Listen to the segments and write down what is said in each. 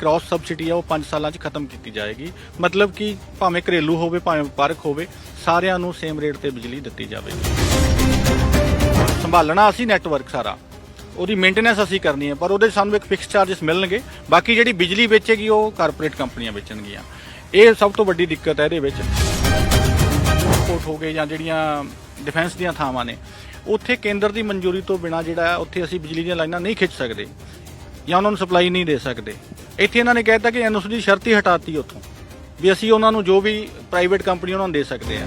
Cross subsidy ਆ, ਉਹ 5 ਸਾਲਾਂ 'ਚ ਖਤਮ ਕੀਤੀ ਜਾਏਗੀ। ਮਤਲਬ ਕਿ ਭਾਵੇਂ ਘਰੇਲੂ ਹੋਵੇ, ਭਾਵੇਂ ਵਪਾਰਕ ਹੋਵੇ, ਸਾਰਿਆਂ ਨੂੰ ਸੇਮ ਰੇਟ ਤੇ ਬਿਜਲੀ ਦਿੱਤੀ ਜਾਵੇਗੀ ਸੰਭਾਲਣਾ ਅਸੀਂ ਨੈਟਵਰਕ ਸਾਰਾ। ਉਹਦੀ ਮੇਨਟੇਨੈਂਸ ਅਸੀਂ ਕਰਨੀ ਹੈ ਪਰ ਉਹਦੇ ਸਾਨੂੰ ਇੱਕ ਫਿਕਸ ਚਾਰजेस ਮਿਲਣਗੇ। ਬਾਕੀ ਜਿਹੜੀ ਬਿਜਲੀ ਵੇਚੇਗੀ, ਉਹ ਕਾਰਪੋਰੇਟ ਕੰਪਨੀਆਂ ਵੇਚਣਗੀਆਂ। ਇਹ ਸਭ ਤੋਂ ਵੱਡੀ ਦਿੱਕਤ ਹੈ ਇਹਦੇ ਵਿੱਚ। ਕੋਟ ਹੋ ਗਏ ਜਾਂ ਜਿਹੜੀਆਂ ਡਿਫੈਂਸ ਦੀਆਂ ਥਾਵਾਂ ਨੇ, ਉੱਥੇ ਕੇਂਦਰ ਦੀ ਮਨਜ਼ੂਰੀ ਤੋਂ ਬਿਨਾ ਜਿਹੜਾ, ਉੱਥੇ ਅਸੀਂ ਬਿਜਲੀ ਦੀਆਂ ਲਾਈਨਾਂ ਨਹੀਂ ਖਿੱਚ ਸਕਦੇ। ਜਾਂ ਉਹਨਾਂ ਨੂੰ ਸਪਲਾਈ ਨਹੀਂ ਦੇ ਸਕਦੇ। ਇੱਥੇ ਇਹਨਾਂ ਨੇ ਕਹਿਤਾ ਕਿ ਐਨਓਸੀ ਦੀ ਸ਼ਰਤ ਹੀ ਹਟਾਤੀ ਉੱਥੋਂ, ਵੀ ਅਸੀਂ ਉਹਨਾਂ ਨੂੰ ਜੋ ਵੀ ਪ੍ਰਾਈਵੇਟ ਕੰਪਨੀ ਉਹਨਾਂ ਨੂੰ ਦੇ ਸਕਦੇ ਆ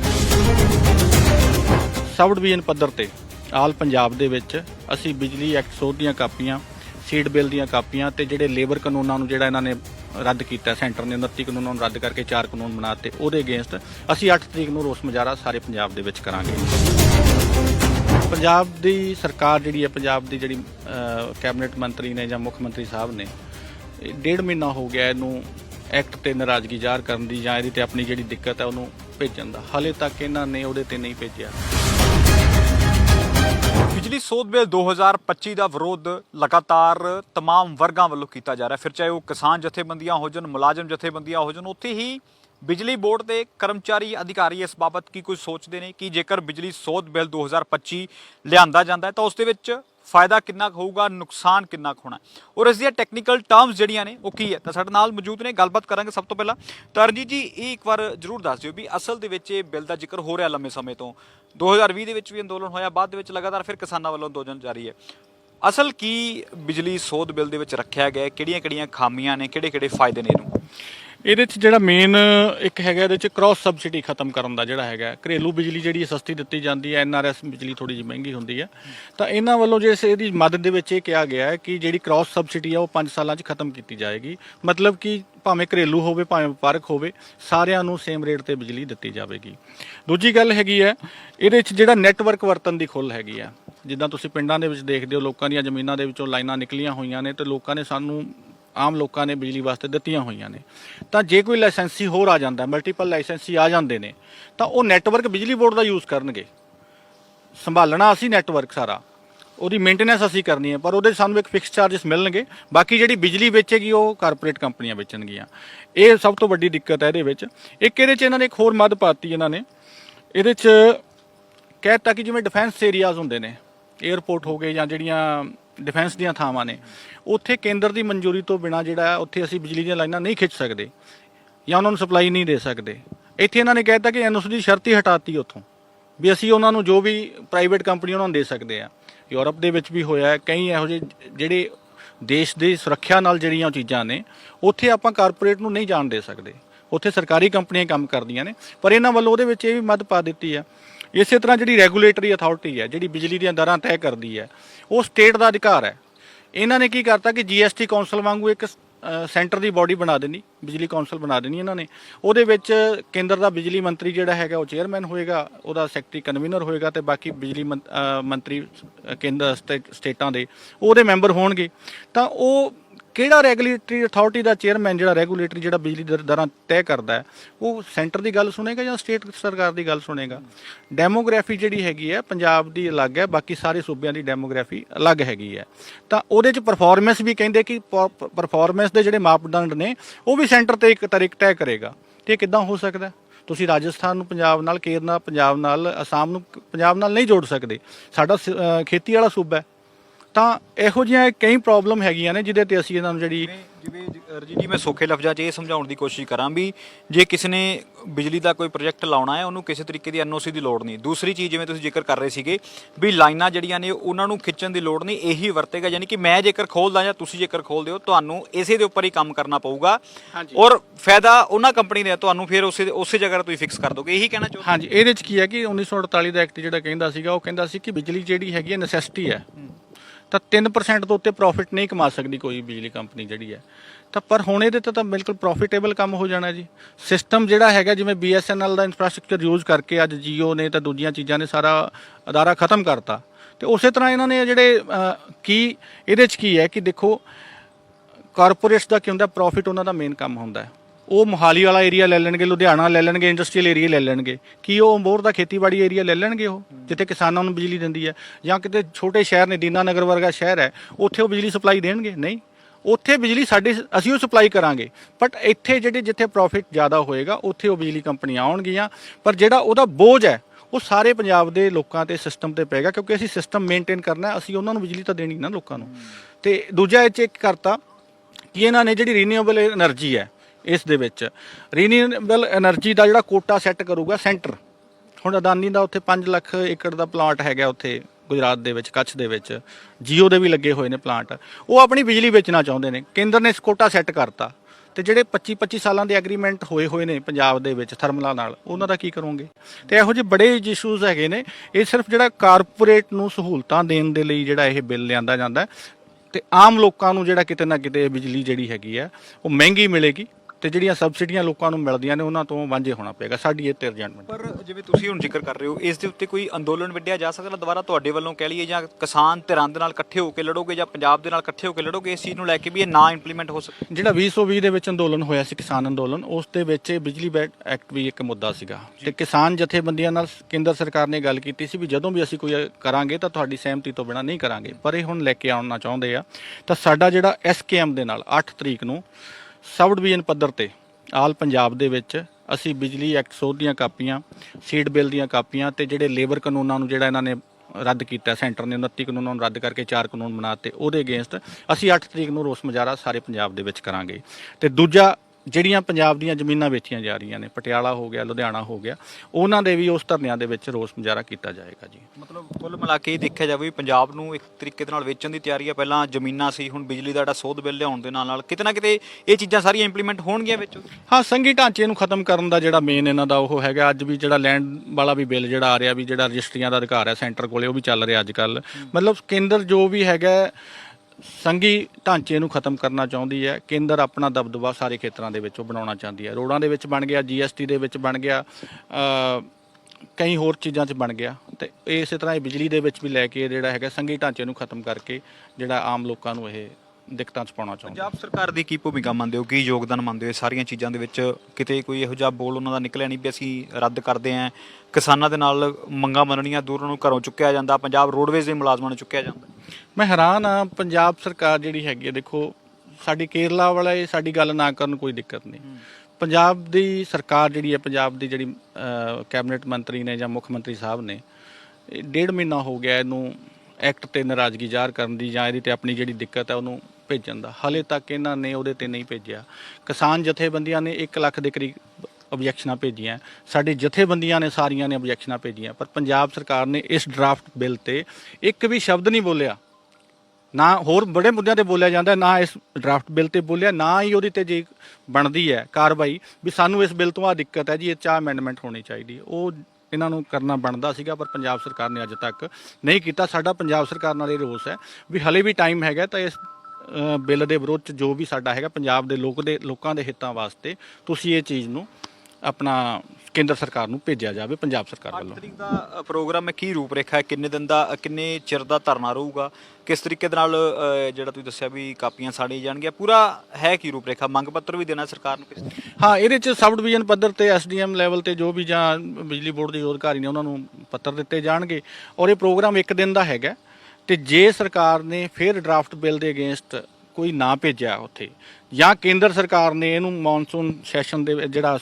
ਸਬ ਡਿਵੀਜ਼ਨ ਪੱਧਰ ਤੇ, ਆਲ ਪੰਜਾਬ ਦੇ ਵਿੱਚ ਅਸੀਂ ਬਿਜਲੀ ਐਕਟ ਸੋਧ ਦੀਆਂ ਕਾਪੀਆਂ, ਸੀਟ ਬਿੱਲ ਦੀਆਂ ਕਾਪੀਆਂ ਤੇ ਜਿਹੜੇ ਲੇਬਰ ਕਾਨੂੰਨਾਂ ਨੂੰ ਜਿਹੜਾ ਇਹਨਾਂ ਨੇ ਰੱਦ ਕੀਤਾ, ਸੈਂਟਰ ਨੇ 29 ਕਾਨੂੰਨਾਂ ਨੂੰ ਰੱਦ ਕਰਕੇ ਚਾਰ ਕਾਨੂੰਨ ਬਣਾਤੇ ਉਹਦੇ ਅਗੇਂਸਟ ਅਸੀਂ 8 ਤਰੀਕ ਨੂੰ ਰੋਸ ਮੁਜ਼ਾਹਰਾ ਸਾਰੇ ਪੰਜਾਬ ਦੇ ਵਿੱਚ ਕਰਾਂਗੇ। ਪੰਜਾਬ ਦੀ ਸਰਕਾਰ ਜਿਹੜੀ ਹੈ, ਪੰਜਾਬ ਦੀ ਜਿਹੜੀ ਕੈਬਨਿਟ ਮੰਤਰੀ ਨੇ ਜਾਂ ਮੁੱਖ ਮੰਤਰੀ ਸਾਹਿਬ ਨੇ ਡੇਢ ਮਹੀਨਾ ਹੋ ਗਿਆ ਇਹਨੂੰ ਐਕਟ ਤੇ ਨਾਰਾਜ਼ਗੀ ਜ਼ਾਹਰ ਕਰਨ ਦੀ ਜਾਂ ਇਹਦੀ ਤੇ ਆਪਣੀ ਜਿਹੜੀ ਦਿੱਕਤ ਹੈ ਉਹਨੂੰ ਭੇਜਣ ਦਾ ਹਾਲੇ ਤੱਕ ਇਹਨਾਂ ਨੇ ਉਹਦੇ ਤੇ ਨਹੀਂ ਭੇਜਿਆ ਬਿਜਲੀ ਸੋਧ ਬਿੱਲ 2025 ਦਾ ਵਿਰੋਧ ਲਗਾਤਾਰ तमाम ਵਰਗਾਂ ਵੱਲੋਂ ਕੀਤਾ ਜਾ ਰਿਹਾ ਫਿਰ ਚਾਹੇ ਉਹ ਕਿਸਾਨ ਜਥੇਬੰਦੀਆਂ ਹੋ ਜਾਣ ਮੁਲਾਜ਼ਮ ਜਥੇਬੰਦੀਆਂ ਹੋ ਜਾਣ ਉੱਥੇ ਹੀ ਬਿਜਲੀ ਬੋਰਡ ਦੇ ਕਰਮਚਾਰੀ ਅਧਿਕਾਰੀ ਇਸ ਬਾਬਤ ਕੀ ਕੁਝ ਸੋਚਦੇ ਨੇ? ਕਿ ਜੇਕਰ ਬਿਜਲੀ ਸੋਧ ਬਿੱਲ 2025 ਲਿਆਂਦਾ ਜਾਂਦਾ ਹੈ ਤਾਂ ਉਸ ਦੇ ਵਿੱਚ ਫਾਇਦਾ ਕਿੰਨਾ ਕੁ ਹੋਊਗਾ, ਨੁਕਸਾਨ ਕਿੰਨਾ ਕੁ ਹੋਣਾ ਔਰ ਇਸ ਦੀਆਂ ਟੈਕਨੀਕਲ ਟਰਮਸ ਜਿਹੜੀਆਂ ਨੇ, ਉਹ ਕੀ ਹੈ? ਤਾਂ ਸਾਡੇ ਨਾਲ ਮੌਜੂਦ ਨੇ, ਗੱਲਬਾਤ ਕਰਾਂਗੇ ਸਭ ਤੋਂ ਪਹਿਲਾਂ। ਤਾਂ ਰਣਜੀਤ ਜੀ, ਇਹ ਇੱਕ ਵਾਰ ਜਰੂਰ ਦੱਸ ਦਿਓ ਵੀ ਅਸਲ ਦੇ ਵਿੱਚ ਇਹ ਬਿੱਲ ਦਾ ਜ਼ਿਕਰ ਹੋ ਰਿਹਾ ਲੰਮੇ ਸਮੇਂ ਤੋਂ। 2020 ਦੇ ਵਿੱਚ ਵੀ ਅੰਦੋਲਨ ਹੋਇਆ, ਬਾਅਦ ਦੇ ਵਿੱਚ ਲਗਾਤਾਰ ਫਿਰ ਕਿਸਾਨਾਂ ਵੱਲੋਂ ਅੰਦੋਲਨ ਜਾਰੀ ਹੈ। ਅਸਲ ਕੀ ਬਿਜਲੀ ਸੋਧ ਬਿੱਲ ਦੇ ਵਿੱਚ ਰੱਖਿਆ ਗਿਆ ਕਿਹੜੀਆਂ-ਕਿਹੜੀਆਂ ਖਾਮੀਆਂ ਨੇ? ਕਿਹੜੇ-ਕਿਹੜੇ ਫਾਇਦੇ ਨੇ ਇਹਨੂੰ? ਇਹਦੇ 'ਚ ਜਿਹੜਾ ਮੇਨ ਇੱਕ ਹੈਗਾ ਇਹਦੇ 'ਚ ਕ੍ਰਾਸ ਸਬਸਿਡੀ ਖਤਮ ਕਰਨ ਦਾ ਜਿਹੜਾ ਹੈਗਾ, ਘਰੇਲੂ ਬਿਜਲੀ ਜਿਹੜੀ ਸਸਤੀ ਦਿੱਤੀ ਜਾਂਦੀ ਹੈ ਐਨਆਰਐਸ ਬਿਜਲੀ ਥੋੜੀ ਜਿਹੀ ਮਹਿੰਗੀ ਹੁੰਦੀ ਹੈ। ਤਾਂ ਇਹਨਾਂ ਵੱਲੋਂ ਜੇ ਇਹਦੀ ਮਦਦ ਦੇ ਵਿੱਚ ਇਹ ਕਿਹਾ ਗਿਆ ਹੈ ਕਿ ਜਿਹੜੀ ਕ੍ਰਾਸ ਸਬਸਿਡੀ ਆ ਉਹ 5 ਸਾਲਾਂ 'ਚ ਖਤਮ ਕੀਤੀ ਜਾਏਗੀ। ਮਤਲਬ ਕਿ ਭਾਵੇਂ ਘਰੇਲੂ ਹੋਵੇ, ਭਾਵੇਂ ਵਪਾਰਕ ਹੋਵੇ, ਸਾਰਿਆਂ ਨੂੰ ਸੇਮ ਰੇਟ ਤੇ ਬਿਜਲੀ ਦਿੱਤੀ ਜਾਵੇਗੀ। ਦੂਜੀ ਗੱਲ ਹੈਗੀ ਹੈ, ਇਹਦੇ 'ਚ ਜਿਹੜਾ ਨੈਟਵਰਕ ਵਰਤਨ ਦੀ ਖੁੱਲ੍ਹ ਹੈਗੀ ਆ ਜਿੱਦਾਂ ਤੁਸੀਂ ਪਿੰਡਾਂ ਦੇ ਵਿੱਚ ਦੇਖਦੇ ਹੋ, ਲੋਕਾਂ ਦੀਆਂ ਜ਼ਮੀਨਾਂ ਦੇ ਵਿੱਚੋਂ ਲਾਈਨਾਂ ਨਿਕਲੀਆਂ ਹੋਈਆਂ ਨੇ ਤੇ ਲੋਕਾਂ ਨੇ ਸਾਨੂੰ ਆਮ ਲੋਕਾਂ ਨੇ ਬਿਜਲੀ ਵਾਸਤੇ ਦਿੱਤੀਆਂ ਹੋਈਆਂ ਨੇ। ਤਾਂ ਜੇ ਕੋਈ ਲਾਇਸੈਂਸੀ ਹੋਰ ਆ ਜਾਂਦਾ ਮਲਟੀਪਲ ਲਾਇਸੈਂਸੀ ਆ ਜਾਂਦੇ ਨੇ, ਤਾਂ ਉਹ ਨੈਟਵਰਕ ਬਿਜਲੀ ਬੋਰਡ ਦਾ ਯੂਜ਼ ਕਰਨਗੇ। ਸੰਭਾਲਣਾ ਅਸੀਂ ਨੈਟਵਰਕ ਸਾਰਾ। ਉਹਦੀ ਮੇਨਟੇਨੈਂਸ ਅਸੀਂ ਕਰਨੀ ਹੈ, ਪਰ ਉਹਦੇ ਸਾਨੂੰ ਇੱਕ ਫਿਕਸ ਚਾਰजेस ਮਿਲਣਗੇ। ਬਾਕੀ ਜਿਹੜੀ ਬਿਜਲੀ ਵੇਚੇਗੀ, ਉਹ ਕਾਰਪੋਰੇਟ ਕੰਪਨੀਆਂ ਵੇਚਣਗੀਆਂ। ਇਹ ਸਭ ਤੋਂ ਵੱਡੀ ਦਿੱਕਤ ਹੈ ਇਹਦੇ ਵਿੱਚ। ਇੱਕ ਇਹਦੇ 'ਚ ਇਹਨਾਂ ਨੇ ਇੱਕ ਹੋਰ ਮੱਦ ਪਾਤੀ ਇਹਨਾਂ ਨੇ। ਇਹਦੇ 'ਚ ਕਹਿਤਾ ਕਿ ਜਿਵੇਂ ਡਿਫੈਂਸ ਏਰੀਆਜ਼ ਹੁੰਦੇ ਨੇ 에어ਪੋਰਟ ਹੋ ਗਏ ਜਾਂ ਜਿਹੜੀਆਂ ਡਿਫੈਂਸ ਦੀਆਂ ਥਾਵਾਂ ਨੇ। ਉੱਥੇ ਕੇਂਦਰ ਦੀ ਮਨਜ਼ੂਰੀ ਤੋਂ ਬਿਨਾ ਜਿਹੜਾ ਉੱਥੇ ਅਸੀਂ ਬਿਜਲੀ ਦੀਆਂ ਲਾਈਨਾਂ ਨਹੀਂ ਖਿੱਚ ਸਕਦੇ ਜਾਂ ਉਹਨਾਂ ਨੂੰ ਸਪਲਾਈ ਨਹੀਂ ਦੇ ਸਕਦੇ। ਇੱਥੇ ਇਹਨਾਂ ਨੇ ਕਹਿਤਾ ਕਿ ਐਨਓਸੀ ਦੀ ਸ਼ਰਤ ਹੀ ਹਟਾਤੀ ਉੱਥੋਂ ਵੀ ਅਸੀਂ ਉਹਨਾਂ ਨੂੰ ਜੋ ਵੀ ਪ੍ਰਾਈਵੇਟ ਕੰਪਨੀ ਉਹਨਾਂ ਨੂੰ ਦੇ ਸਕਦੇ ਆ ਯੂਰਪ ਦੇ ਵਿੱਚ ਵੀ ਹੋਇਆ ਕਈ ਇਹੋ ਜਿਹੇ ਜਿਹੜੇ ਦੇਸ਼ ਦੀ ਸੁਰੱਖਿਆ ਨਾਲ ਜਿਹੜੀਆਂ ਚੀਜ਼ਾਂ ਨੇ, ਉੱਥੇ ਆਪਾਂ ਕਾਰਪੋਰੇਟ ਨੂੰ ਨਹੀਂ ਜਾਣ ਦੇ ਸਕਦੇ। ਉੱਥੇ ਸਰਕਾਰੀ ਕੰਪਨੀਆਂ ਕੰਮ ਕਰਦੀਆਂ ਨੇ, ਪਰ ਇਹਨਾਂ ਵੱਲੋਂ ਉਹਦੇ ਵਿੱਚ ਇਹ ਵੀ ਮਦਦ ਪਾ ਦਿੱਤੀ ਆ ਇਸੇ ਤਰ੍ਹਾਂ ਜਿਹੜੀ ਰੈਗੂਲੇਟਰੀ ਅਥਾਰਟੀ ਹੈ, ਜਿਹੜੀ ਬਿਜਲੀ ਦੀਆਂ ਦਰਾਂ ਤੈਅ ਕਰਦੀ ਹੈ, ਉਹ ਸਟੇਟ ਦਾ ਅਧਿਕਾਰ ਹੈ। ਇਹਨਾਂ ਨੇ ਕੀ ਕਰਤਾ ਕਿ ਜੀਐਸਟੀ ਕੌਂਸਲ ਵਾਂਗੂ ਇੱਕ ਸੈਂਟਰ ਦੀ ਬਾਡੀ ਬਣਾ ਦੇਣੀ, ਬਿਜਲੀ ਕੌਂਸਲ ਬਣਾ ਦੇਣੀ ਇਹਨਾਂ ਨੇ। ਉਹਦੇ ਵਿੱਚ ਕੇਂਦਰ ਦਾ ਬਿਜਲੀ ਮੰਤਰੀ ਜਿਹੜਾ ਹੈਗਾ, ਉਹ ਚੇਅਰਮੈਨ ਹੋਏਗਾ, ਉਹਦਾ ਸੈਕਟਰੀ ਕਨਵੀਨਰ ਹੋਏਗਾ ਤੇ ਬਾਕੀ ਬਿਜਲੀ ਮੰਤ- ਮੰਤਰੀ ਕੇਂਦਰ ਸਟੇ- ਸਟੇਟਾਂ ਦੇ ਉਹਦੇ ਮੈਂਬਰ ਹੋਣਗੇ। ਤਾਂ ਉਹ ਕਿਹੜਾ ਰੈਗੂਲੇਟਰੀ ਅਥਾਰਟੀ ਦਾ ਚੇਅਰਮੈਨ ਜਿਹੜਾ ਰੈਗੂਲੇਟਰੀ ਜਿਹੜਾ ਬਿਜਲੀ ਦਰ- ਦਰਾਂ ਤੈਅ ਕਰਦਾ ਹੈ, ਉਹ ਸੈਂਟਰ ਦੀ ਗੱਲ ਸੁਣੇਗਾ ਜਾਂ ਸਟੇਟ ਸਰਕਾਰ ਦੀ ਗੱਲ ਸੁਣੇਗਾ? ਡੈਮੋਗ੍ਰਾਫੀ ਜਿਹੜੀ ਹੈਗੀ ਹੈ, ਪੰਜਾਬ ਦੀ ਅਲੱਗ ਹੈ, ਬਾਕੀ ਸਾਰੇ ਸੂਬਿਆਂ ਦੀ ਡੈਮੋਗ੍ਰਾਫੀ ਅਲੱਗ ਹੈਗੀ ਹੈ। ਤਾਂ ਉਹਦੇ ਚ ਪਰਫਾਰਮੈਂਸ ਵੀ ਕਹਿੰਦੇ ਕਿ ਪਰਫਾਰਮੈਂਸ ਦੇ ਜਿਹੜੇ ਮਾਪਦੰਡ ਨੇ, ਉਹ ਵੀ ਸੈਂਟਰ ਤੇ ਇੱਕ ਤਰੀਕ ਤੈਅ ਕਰੇਗਾ। ਤੇ ਇਹ ਕਿੱਦਾਂ ਹੋ ਸਕਦਾ ਹੈ? ਤੁਸੀਂ ਰਾਜਸਥਾਨ ਨੂੰ ਪੰਜਾਬ ਨਾਲ, ਕੇਰਲ, ਪੰਜਾਬ ਨਾਲ, ਅਸਾਮ ਨੂੰ ਕ- ਪੰਜਾਬ ਨਾਲ ਨਹੀਂ ਜੋੜ ਸਕਦੇ। ਸਾਡਾ ਸ- ਅਹ ਖੇਤੀ ਵਾਲਾ ਸੂਬਾ ਹੈ। ਤਾਂ ਇਹੋ ਜਿਹੀਆਂ ਕਈ ਪ੍ਰੋਬਲਮ ਹੈਗੀਆਂ ਨੇ ਜਿਹਦੇ ਤੇ ਅਸੀਂ ਇਹਨਾਂ ਨੂੰ ਜਿਹੜੀ ਜਿਵੇਂ ਰਜੀ ਜੀ ਮੈਂ ਸੌਖੇ ਲਫ਼ਜ਼ਾਂ 'ਚ ਇਹ ਸਮਝਾਉਣ ਦੀ ਕੋਸ਼ਿਸ਼ ਕਰਾਂ ਵੀ ਜੇ ਕਿਸੇ ਨੇ ਬਿਜਲੀ ਦਾ ਕੋਈ ਪ੍ਰੋਜੈਕਟ ਲਾਉਣਾ ਹੈ ਉਹਨੂੰ ਕਿਸੇ ਤਰੀਕੇ ਦੀ ਐਨਓਸੀ ਦੀ ਲੋੜ ਨਹੀਂ। ਦੂਸਰੀ ਚੀਜ਼ ਜਿਵੇਂ ਤੁਸੀਂ ਜ਼ਿਕਰ ਕਰ ਰਹੇ ਸੀਗੇ ਵੀ ਲਾਈਨਾਂ ਜਿਹੜੀਆਂ ਨੇ ਉਹਨਾਂ ਨੂੰ ਖਿੱਚਣ ਦੀ ਲੋੜ ਨਹੀਂ ਇਹੀ ਵਰਤੇਗਾ ਯਾਨੀ ਕਿ ਮੈਂ ਜੇਕਰ ਖੋਲਦਾ ਜਾਂ ਤੁਸੀਂ ਜੇਕਰ ਖੋਲਦੇ ਹੋ ਤੁਹਾਨੂੰ ਇਸੇ ਦੇ ਉੱਪਰ ਹੀ ਕੰਮ ਕਰਨਾ ਪਊਗਾ। ਹਾਂਜੀ। ਔਰ ਫਾਇਦਾ ਉਹਨਾਂ ਕੰਪਨੀ ਦਾ ਹੈ, ਤੁਹਾਨੂੰ ਫਿਰ ਉਸੇ ਉਸੇ ਜਗ੍ਹਾ ਤੁਸੀਂ ਫਿਕਸ ਕਰ ਦੋਗੇ। ਇਹੀ ਕਹਿਣਾ ਚਾਹੁੰਦੇ ਹਾਂਜੀ ਇਹਦੇ ਚ ਕੀ ਹੈ ਕਿ 1948 ਦਾ ਐਕਟ ਜਿਹੜਾ ਕਹਿੰਦਾ ਸੀਗਾ ਉਹ ਕਹਿੰਦਾ ਸੀ ਕਿ ਬਿਜਲੀ ਜਿਹੜੀ ਹੈਗੀ ਹੈ ਨੈਸੈਸਿਟੀ ਹੈ। ਤਾਂ 3% ਤੋਂ ਉੱਤੇ ਪ੍ਰੋਫਿਟ ਨਹੀਂ ਕਮਾ ਸਕਦੀ ਕੋਈ ਬਿਜਲੀ ਕੰਪਨੀ ਜਿਹੜੀ ਹੈ। ਤਾਂ ਪਰ ਹੁਣ ਇਹਦੇ ਤੇ ਤਾਂ ਬਿਲਕੁਲ ਪ੍ਰੋਫਿਟੇਬਲ ਕੰਮ ਹੋ ਜਾਣਾ ਜੀ। ਸਿਸਟਮ ਜਿਹੜਾ ਹੈਗਾ, ਜਿਵੇਂ BSNL ਦਾ ਇਨਫਰਾਸਟ੍ਰਕਚਰ ਯੂਜ਼ ਕਰਕੇ ਅੱਜ Jio ਨੇ ਤਾਂ ਦੂਜੀਆਂ ਚੀਜ਼ਾਂ ਨੇ ਸਾਰਾ ਅਦਾਰਾ ਖਤਮ ਕਰਤਾ। ਤੇ ਉਸੇ ਤਰ੍ਹਾਂ ਇਹਨਾਂ ਨੇ ਜਿਹੜੇ ਕੀ, ਇਹਦੇ ਚ ਕੀ ਹੈ ਕਿ ਦੇਖੋ ਕਾਰਪੋਰੇਟਸ ਦਾ ਕੀ ਹੁੰਦਾ ਪ੍ਰੋਫਿਟ ਉਹਨਾਂ ਦਾ ਮੇਨ ਕੰਮ ਹੁੰਦਾ ਹੈ। ਉਹ ਮੋਹਾਲੀ ਵਾਲਾ ਏਰੀਆ ਲੈ ਲੈਣਗੇ, ਲੁਧਿਆਣਾ ਲੈ ਲੈਣਗੇ ਇੰਡਸਟਰੀਅਲ ਏਰੀਆ ਲੈ ਲੈਣਗੇ। ਕੀ ਉਹ ਅੰਬੋਰ ਦਾ ਖੇਤੀਬਾੜੀ ਏਰੀਆ ਲੈ ਲੈਣਗੇ ਉਹ, ਜਿੱਥੇ ਕਿਸਾਨਾਂ ਨੂੰ ਬਿਜਲੀ ਦਿੰਦੀ ਹੈ? ਜਾਂ ਕਿਤੇ ਛੋਟੇ ਸ਼ਹਿਰ ਨੇ, ਦੀਨਾ ਨਗਰ ਵਰਗਾ ਸ਼ਹਿਰ ਹੈ, ਉੱਥੇ ਉਹ ਬਿਜਲੀ ਸਪਲਾਈ ਦੇਣਗੇ? ਨਹੀਂ। ਉੱਥੇ ਬਿਜਲੀ ਸਾਡੇ ਅਸੀਂ ਉਹ ਸਪਲਾਈ ਕਰਾਂਗੇ। ਬਟ ਇੱਥੇ ਜਿਹੜੇ, ਜਿੱਥੇ ਪ੍ਰੋਫਿਟ ਜ਼ਿਆਦਾ ਹੋਏਗਾ, ਉੱਥੇ ਉਹ ਬਿਜਲੀ ਕੰਪਨੀਆਂ ਆਉਣਗੀਆਂ। ਪਰ ਜਿਹੜਾ ਉਹਦਾ ਬੋਝ ਹੈ, ਉਹ ਸਾਰੇ ਪੰਜਾਬ ਦੇ ਲੋਕਾਂ ਤੇ ਸਿਸਟਮ ਤੇ ਪਏਗਾ, ਕਿਉਂਕਿ ਅਸੀਂ ਸਿਸਟਮ ਮੇਨਟੇਨ ਕਰਨਾ ਅਸੀਂ ਉਹਨਾਂ ਨੂੰ ਬਿਜਲੀ ਤਾਂ ਦੇਣੀ ਨਾ ਲੋਕਾਂ ਨੂੰ। ਤੇ ਦੂਜਾ ਇਹ ਚੈੱਕ ਕਰਤਾ ਕਿ ਇਹਨਾਂ ਨੇ ਜਿਹੜੀ ਰੀਨਿਊਏਬਲ એનર્ਜੀ ਹੈ ਇਸ ਦੇ ਵਿੱਚ। ਰੀਨਿਊਏਬਲ એનર્ਜੀ ਦਾ ਜਿਹੜਾ ਕੋਟਾ ਸੈੱਟ ਕਰੂਗਾ ਸੈਂਟਰ ਹੁਣ ਅਦਾਨੀ ਦਾ ਉੱਥੇ 5 ਲੱਖ ਏਕੜ ਦਾ ਪਲਾਂਟ ਹੈਗਾ ਉੱਥੇ ਗੁਜਰਾਤ ਦੇ ਵਿੱਚ, ਕੱਛ ਦੇ ਵਿੱਚ। ਜੀਓ ਦੇ ਵੀ ਲੱਗੇ ਹੋਏ ਨੇ ਪਲਾਂਟ ਉਹ ਆਪਣੀ ਬਿਜਲੀ ਵੇਚਣਾ ਚਾਹੁੰਦੇ ਨੇ। ਕੇਂਦਰ ਨੇ ਇਸ ਕੋਟਾ ਸੈੱਟ ਕਰਤਾ। ਤੇ ਜਿਹੜੇ 25 25 ਸਾਲਾਂ ਦੇ ਐਗਰੀਮੈਂਟ ਹੋਏ ਹੋਏ ਨੇ ਪੰਜਾਬ ਦੇ ਵਿੱਚ ਥਰਮਲਾਂ ਨਾਲ, ਉਹਨਾਂ ਦਾ ਕੀ ਕਰੋਗੇ? ਤੇ ਇਹੋ ਜਿਹੇ ਬੜੇ ਇਸ਼ੂਜ਼ ਹੈਗੇ ਨੇ। ਇਹ ਸਿਰਫ ਜਿਹੜਾ ਕਾਰਪੋਰੇਟ ਨੂੰ ਸਹੂਲਤਾਂ ਦੇਣ ਦੇ ਲਈ ਜਿਹੜਾ ਇਹ ਬਿੱਲ ਲਿਆਂਦਾ ਜਾਂਦਾ ਤੇ ਆਮ ਲੋਕਾਂ ਨੂੰ ਜਿਹੜਾ ਕਿਤੇ ਨਾ ਕਿਤੇ ਬਿਜਲੀ ਜਿਹੜੀ ਹੈਗੀ ਆ ਉਹ ਮਹਿੰਗੀ ਮਿਲੇਗੀ। ਤੇ ਜਿਹੜੀਆਂ ਸਬਸਿਡੀਆਂ ਲੋਕਾਂ ਨੂੰ ਮਿਲਦੀਆਂ ਨੇ ਉਹਨਾਂ ਤੋਂ ਵਾਂਝੇ ਹੋਣਾ ਪਏਗਾ। ਸਾਡੀ ਇਹ ਤੇ ਏਜੰਟਮੈਂਟ ਪਰ ਜਿਵੇਂ ਤੁਸੀਂ ਹੁਣ ਜ਼ਿਕਰ ਕਰ ਰਹੇ ਹੋ ਇਸ ਦੇ ਉੱਤੇ ਕੋਈ ਅੰਦੋਲਨ ਵਿੱਢਿਆ ਜਾ ਸਕਦਾ? ਦੁਬਾਰਾ ਤੁਹਾਡੇ ਵੱਲੋਂ ਕਹਿ ਲਈਏ ਜਾਂ ਕਿਸਾਨ ਧਿਰਾਂ ਦੇ ਨਾਲ ਇਕੱਠੇ ਹੋ ਕੇ ਲੜੋਗੇ ਜਾਂ ਪੰਜਾਬ ਦੇ ਨਾਲ ਇਕੱਠੇ ਹੋ ਕੇ ਲੜੋਗੇ ਇਸ ਚੀਜ਼ ਨੂੰ ਲੈ ਕੇ ਵੀ ਇਹ ਨਾ ਇੰਪਲੀਮੈਂਟ ਹੋ ਸਕੇ? ਜਿਹੜਾ 2020 ਦੇ ਵਿੱਚ ਅੰਦੋਲਨ ਹੋਇਆ ਸੀ ਕਿਸਾਨ ਅੰਦੋਲਨ ਉਸ ਦੇ ਵਿੱਚ ਇਹ ਬਿਜਲੀ ਬੈਟ ਐਕਟ ਵੀ ਇੱਕ ਮੁੱਦਾ ਸੀਗਾ। ਤੇ ਕਿਸਾਨ ਜਥੇਬੰਦੀਆਂ ਨਾਲ ਕੇਂਦਰ ਸਰਕਾਰ ਨੇ ਗੱਲ ਕੀਤੀ ਸੀ ਵੀ ਜਦੋਂ ਵੀ ਅਸੀਂ ਕੋਈ ਕਰਾਂਗੇ ਤਾਂ ਤੁਹਾਡੀ ਸਹਿਮਤੀ ਤੋਂ ਬਿਨਾਂ ਨਹੀਂ ਕਰਾਂਗੇ। ਪਰ ਇਹ ਹੁਣ ਲੈ ਕੇ ਆਉਣਾ ਚਾਹੁੰਦੇ ਆ। ਤਾਂ ਸਾਡਾ ਜਿਹੜਾ ਐਸਕੇਐਮ ਦੇ ਨਾਲ 8 ਤਰੀਕ ਨੂੰ ਸਬ ਡਿਵੀਜ਼ਨ ਪੱਧਰ ਤੇ ਆਲ ਪੰਜਾਬ ਦੇ ਵਿੱਚ ਅਸੀਂ ਬਿਜਲੀ ਐਕਟ ਸੋਧ ਦੀਆਂ ਕਾਪੀਆਂ, ਸੀਡ ਬਿੱਲ ਦੀਆਂ ਕਾਪੀਆਂ ਤੇ ਜਿਹੜੇ ਲੇਬਰ ਕਾਨੂੰਨਾਂ ਨੂੰ ਜਿਹੜਾ ਇਹਨਾਂ ਨੇ ਰੱਦ ਕੀਤਾ, ਸੈਂਟਰ ਨੇ 29 ਕਾਨੂੰਨਾਂ ਨੂੰ ਰੱਦ ਕਰਕੇ ਚਾਰ ਕਾਨੂੰਨ ਬਣਾਤੇ ਉਹਦੇ ਅਗੇਂਸਟ ਅਸੀਂ 8 ਤਰੀਕ ਨੂੰ ਰੋਸ ਮੁਜ਼ਾਹਰਾ ਸਾਰੇ ਪੰਜਾਬ ਦੇ ਵਿੱਚ ਕਰਾਂਗੇ। ਤੇ ਦੂਜਾ ਜਿਹੜੀਆਂ ਪੰਜਾਬ ਦੀਆਂ ਜ਼ਮੀਨਾਂ ਵੇਚੀਆਂ ਜਾ ਰਹੀਆਂ ਨੇ ਪਟਿਆਲਾ ਹੋ ਗਿਆ ਲੁਧਿਆਣਾ ਹੋ ਗਿਆ ਉਹਨਾਂ ਦੇ ਵੀ ਉਸ ਧਰਨਿਆਂ ਦੇ ਵਿੱਚ ਰੋਸ ਮੁਜ਼ਾਹਰਾ ਕੀਤਾ ਜਾਏਗਾ ਜੀ। ਮਤਲਬ ਕੁੱਲ ਮਿਲਾ ਕੇ ਇਹ ਦੇਖਿਆ ਜਾਵੇ ਵੀ ਪੰਜਾਬ ਨੂੰ ਇੱਕ ਤਰੀਕੇ ਦੇ ਨਾਲ ਵੇਚਣ ਦੀ ਤਿਆਰੀ ਹੈ ਪਹਿਲਾਂ ਜ਼ਮੀਨਾਂ ਸੀ ਹੁਣ ਬਿਜਲੀ ਦਾ ਜਿਹੜਾ ਸੋਧ ਬਿੱਲ ਲਿਆਉਣ ਦੇ ਨਾਲ ਨਾਲ ਕਿਤੇ ਨਾ ਕਿਤੇ ਇਹ ਚੀਜ਼ਾਂ ਸਾਰੀਆਂ ਇੰਪਲੀਮੈਂਟ ਹੋਣਗੀਆਂ ਵਿੱਚ? ਹਾਂ ਸੰਘੀ ਢਾਂਚੇ ਨੂੰ ਖਤਮ ਕਰਨ ਦਾ ਜਿਹੜਾ ਮੇਨ ਇਹਨਾਂ ਦਾ ਉਹ ਹੈਗਾ। ਅੱਜ ਵੀ ਜਿਹੜਾ ਲੈਂਡ ਵਾਲਾ ਵੀ ਬਿੱਲ ਜਿਹੜਾ ਆ ਰਿਹਾ ਵੀ ਜਿਹੜਾ ਰਜਿਸਟਰੀਆਂ ਦਾ ਅਧਿਕਾਰ ਹੈ ਸੈਂਟਰ ਕੋਲੇ ਉਹ ਵੀ ਚੱਲ ਰਿਹਾ ਅੱਜ ਕੱਲ ਮਤਲਬ ਕੇਂਦਰ ਜੋ ਵੀ ਹੈਗਾ ਹੈ, ਸੰਘੀ ਢਾਂਚੇ ਨੂੰ ਖਤਮ ਕਰਨਾ ਚਾਹੁੰਦੀ ਹੈ। ਕੇਂਦਰ ਆਪਣਾ ਦਬਦਬਾ ਸਾਰੇ ਖੇਤਰਾਂ ਦੇ ਵਿੱਚ ਉਹ ਬਣਾਉਣਾ ਚਾਹੁੰਦੀ ਹੈ। ਰੋਡਾਂ ਦੇ ਵਿੱਚ ਬਣ ਗਿਆ ਜੀਐਸਟੀ ਦੇ ਵਿੱਚ ਬਣ ਗਿਆ ਕਈ ਹੋਰ ਚੀਜ਼ਾਂ 'ਚ ਬਣ ਗਿਆ। ਤੇ ਇਸੇ ਤਰ੍ਹਾਂ ਇਹ ਬਿਜਲੀ ਦੇ ਵਿੱਚ ਵੀ ਲੈ ਕੇ ਜਿਹੜਾ ਹੈਗਾ ਸੰਘੀ ਢਾਂਚੇ ਨੂੰ ਖਤਮ ਕਰਕੇ ਜਿਹੜਾ ਆਮ ਲੋਕਾਂ ਨੂੰ ਇਹ ਦਿੱਕਤਾਂ 'ਚ ਪਾਉਣਾ ਚਾਹੁੰਦਾ ਪੰਜਾਬ ਸਰਕਾਰ ਦੀ ਕੀ ਭੂਮਿਕਾ ਮੰਨਦੇ ਹੋ? ਕੀ ਯੋਗਦਾਨ ਮੰਨਦੇ ਹੋ ਇਹ ਸਾਰੀਆਂ ਚੀਜ਼ਾਂ ਦੇ ਵਿੱਚ? ਕਿਤੇ ਕੋਈ ਇਹੋ ਜਿਹਾ ਬੋਲ ਉਹਨਾਂ ਦਾ ਨਿਕਲਿਆ ਨਹੀਂ ਵੀ ਅਸੀਂ ਰੱਦ ਕਰਦੇ ਆਂ ਕਿਸਾਨਾਂ ਦੇ ਨਾਲ ਮੰਗਾਂ ਮੰਨਣੀਆਂ ਦੂਰ ਨੂੰ ਘਰੋਂ ਚੁੱਕਿਆ ਜਾਂਦਾ। ਪੰਜਾਬ ਰੋਡਵੇਜ਼ ਦੇ ਮੁਲਾਜ਼ਮਾਂ ਨੂੰ ਚੁੱਕਿਆ ਜਾਂਦਾ। ਮੈਂ ਹੈਰਾਨ ਆ ਪੰਜਾਬ ਸਰਕਾਰ ਜਿਹੜੀ ਹੈਗੀ ਹੈ ਦੇਖੋ ਸਾਡੀ ਕੇਰਲਾ ਵਾਲੇ ਸਾਡੀ ਗੱਲ ਨਾ ਕਰਨ ਕੋਈ ਦਿੱਕਤ ਨਹੀਂ। ਪੰਜਾਬ ਦੀ ਸਰਕਾਰ ਜਿਹੜੀ ਹੈ ਪੰਜਾਬ ਦੀ ਜਿਹੜੀ ਕੈਬਨਿਟ ਮੰਤਰੀ ਨੇ ਜਾਂ ਮੁੱਖ ਮੰਤਰੀ ਸਾਹਿਬ ਨੇ ਇਹ ਡੇਢ ਮਹੀਨਾ ਹੋ ਗਿਆ ਇਹਨੂੰ ਐਕਟ ਤੇ ਨਾਰਾਜ਼ਗੀ ਜ਼ਾਹਰ ਕਰਨ ਦੀ ਜਾਂ ਇਹਦੀ ਤੇ ਆਪਣੀ ਜਿਹੜੀ ਦਿੱਕਤ ਹੈ ਉਹਨੂੰ ਭੇਜਣ ਦਾ। ਹਾਲੇ ਤੱਕ ਇਹਨਾਂ ਨੇ ਉਹਦੇ ਤੇ ਨਹੀਂ ਭੇਜਿਆ। ਕਿਸਾਨ ਜਥੇਬੰਦੀਆਂ ਨੇ 1 ਲੱਖ ਦੇ ਕਰੀਬ ਆਬਜੈਕਸ਼ਨਾਂ ਭੇਜੀਆਂ। ਸਾਡੇ ਜਥੇਬੰਦੀਆਂ ਨੇ ਸਾਰੀਆਂ ਨੇ ਆਬਜੈਕਸ਼ਨਾਂ ਭੇਜੀਆਂ। ਪਰ ਪੰਜਾਬ ਸਰਕਾਰ ਨੇ ਇਸ ਡਰਾਫਟ ਬਿੱਲ ਤੇ ਇੱਕ ਵੀ ਸ਼ਬਦ ਨਹੀਂ ਬੋਲਿਆ। ਨਾ ਹੋਰ ਬੜੇ ਮੁੱਦਿਆਂ ਤੇ ਬੋਲਿਆ ਜਾਂਦਾ, ਨਾ ਇਸ ਡਰਾਫਟ ਬਿੱਲ ਤੇ ਬੋਲਿਆ, ਨਾ ਹੀ ਉਹਦੇ ਤੇ ਜੇ ਬਣਦੀ ਹੈ ਕਾਰਵਾਈ। ਵੀ ਸਾਨੂੰ ਇਸ ਬਿੱਲ ਤੋਂ ਆ ਦਿੱਕਤ ਹੈ ਜੀ, ਇਹ ਚਾਹ ਅਮੈਂਡਮੈਂਟ ਹੋਣੀ ਚਾਹੀਦੀ। ਉਹ ਇਹਨਾਂ ਨੂੰ ਕਰਨਾ ਬਣਦਾ ਸੀਗਾ, ਪਰ ਪੰਜਾਬ ਸਰਕਾਰ ਨੇ ਅੱਜ ਤੱਕ ਨਹੀਂ ਕੀਤਾ। ਸਾਡਾ ਪੰਜਾਬ ਸਰਕਾਰ ਨਾਲ ਇਹ ਰੋਸ ਹੈ। ਵੀ ਹਲੇ ਵੀ ਟਾਈਮ ਹੈਗਾ ਤਾਂ ਇਸ ਬਿੱਲ ਦੇ ਵਿਰੋਧ ਚ ਜੋ ਵੀ ਸਾਡਾ ਹੈਗਾ ਪੰਜਾਬ ਦੇ ਲੋਕ ਦੇ ਲੋਕਾਂ ਦੇ ਹਿੱਤਾਂ ਵਾਸਤੇ ਤੁਸੀਂ ਇਹ ਚੀਜ਼ ਨੂੰ ਆਪਣਾ ਕੇਂਦਰ ਸਰਕਾਰ ਨੂੰ ਭੇਜਿਆ ਜਾਵੇ ਪੰਜਾਬ ਸਰਕਾਰ 8 ਵੱਲੋਂ। ਤਰੀਕ ਦਾ ਪ੍ਰੋਗਰਾਮ ਹੈ ਕੀ ਰੂਪਰੇਖਾ ਹੈ ਕਿੰਨੇ ਦਿਨ ਦਾ ਕਿੰਨੇ ਚਿਰ ਦਾ ਧਰਨਾ ਰਹੂਗਾ ਕਿਸ ਤਰੀਕੇ ਦੇ ਨਾਲ ਜਿਹੜਾ ਤੁਸੀਂ ਦੱਸਿਆ ਵੀ ਕਾਪੀਆਂ ਸਾੜੀਆਂ ਜਾਣਗੀਆਂ ਪੂਰਾ ਹੈ ਕੀ ਰੂਪਰੇਖਾ? ਮੰਗ ਪੱਤਰ ਵੀ ਦੇਣਾ ਸਰਕਾਰ ਨੂੰ ਕਿਸ ਹਾਂ ਇਹਦੇ ਚ ਸਬ ਡਿਵੀਜ਼ਨ ਪੱਧਰ ਤੇ ਐਸਡੀਐਮ ਲੈਵਲ ਤੇ ਜੋ ਵੀ ਜਾਂ ਬਿਜਲੀ ਬੋਰਡ ਦੇ ਅਧਿਕਾਰੀ ਨੇ ਉਹਨਾਂ ਨੂੰ ਪੱਤਰ ਦਿੱਤੇ ਜਾਣਗੇ ਔਰ ਇਹ ਪ੍ਰੋਗਰਾਮ ਇੱਕ ਦਿਨ ਦਾ ਹੈਗਾ। ਤੇ ਜੇ ਸਰਕਾਰ ਨੇ ਫਿਰ ਡਰਾਫਟ ਬਿੱਲ ਦੇ ਅਗੇਂਸਟ ਕੋਈ ਨਾ ਭੇਜਿਆ ਉੱਥੇ, ਜਾਂ ਕੇਂਦਰ ਸਰਕਾਰ ਨੇ ਇਹਨੂੰ ਮੌਨਸੂਨ ਸੈਸ਼ਨ ਦੇ ਵਿੱਚ ਜਿਹੜਾ